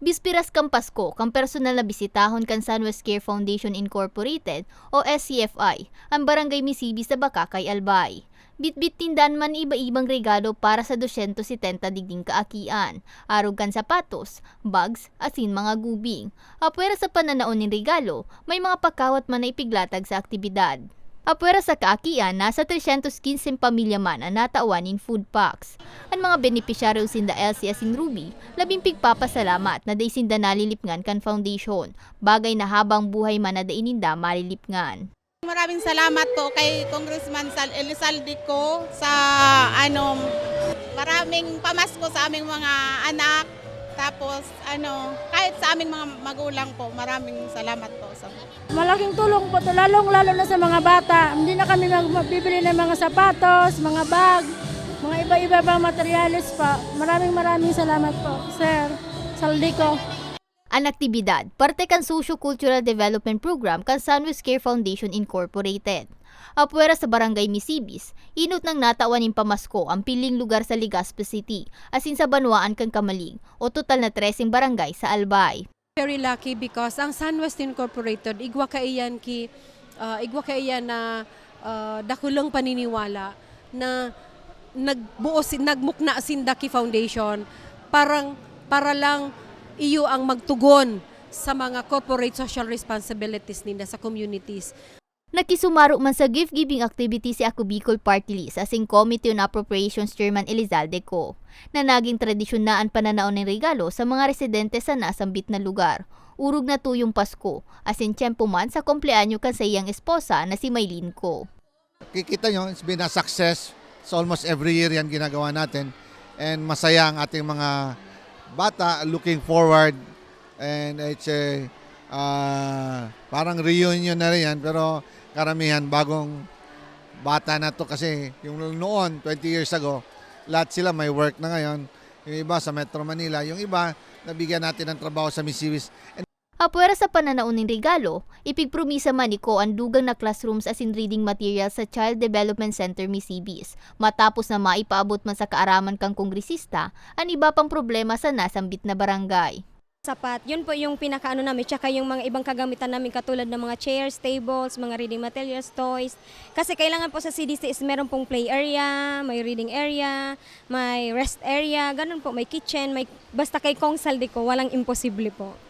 Bispiras kang Pasko, kang personal na bisitahon kan Sunwest Care Foundation Incorporated o SCFI, ang barangay Misibi sa Bakakay, Albay. Bitbit tindan man iba-ibang regalo para sa 270 digding kaakian, arog kan sapatos, bags, asin mga gubing. Apwera sa pananaon ng regalo, may mga pakawat man na ipiglatag sa aktibidad. Apwera sa kaakian, nasa 315 pamilya man ang natawan in food packs. Ang mga benepisyaryo sinda LCS in Ruby, labing pigpapasalamat na day sinda nalilipngan kan foundation, bagay na habang buhay man na daininda malilipngan. Maraming salamat po kay Congressman Sal Elizalde ko sa ano maraming pamasko sa aming mga anak tapos ano kahit sa aming mga magulang po maraming salamat po sa Malaking tulong po to, lalong lalo na sa mga bata. Hindi na kami mag- magbibili ng mga sapatos, mga bag, mga iba-iba pang materyales pa. Maraming maraming salamat po, Sir Saldico. Ang aktibidad, parte kan Socio-Cultural Development Program kan Sunwest Care Foundation Incorporated. Apwera sa Barangay Misibis, inot ng natawan ng pamasko ang piling lugar sa Legazpi City, asin sa Banuaan kan Kamalig, o total na 13 barangay sa Albay. very lucky because ang Sunwest Incorporated igwa kaiyan ki uh, igwa kaiyan na uh, dakulang paniniwala na nagbuo nagmukna sinda ki foundation parang para lang iyo ang magtugon sa mga corporate social responsibilities ninda sa communities Nakisumaro man sa gift-giving activity si Ako Bicol Party List asing Committee on Appropriations Chairman Elizalde Co. na naging tradisyon na ang pananaon ng regalo sa mga residente sa nasambit na lugar. Urog na tuyong Pasko, asin tiyempo man sa kompleanyo kan sa iyang esposa na si Maylin Co. kikita nyo, it's been a success. So almost every year yan ginagawa natin. And masaya ang ating mga bata looking forward. And it's a, ah, parang reunion na rin yan. Pero karamihan bagong bata na to kasi yung noon, 20 years ago, lahat sila may work na ngayon. Yung iba sa Metro Manila, yung iba nabigyan natin ng trabaho sa Misiwis. Apwera sa pananaon regalo, ipigpromisa man ni Ko ang dugang na classrooms as in reading materials sa Child Development Center Misibis. Matapos na maipaabot man sa kaaraman kang kongresista, ang iba pang problema sa nasambit na barangay. sapat. Yun po yung pinakaano namin. Tsaka yung mga ibang kagamitan namin katulad ng mga chairs, tables, mga reading materials, toys. Kasi kailangan po sa CDC is meron pong play area, may reading area, may rest area, ganun po, may kitchen, may basta kay Kong Saldico, walang imposible po.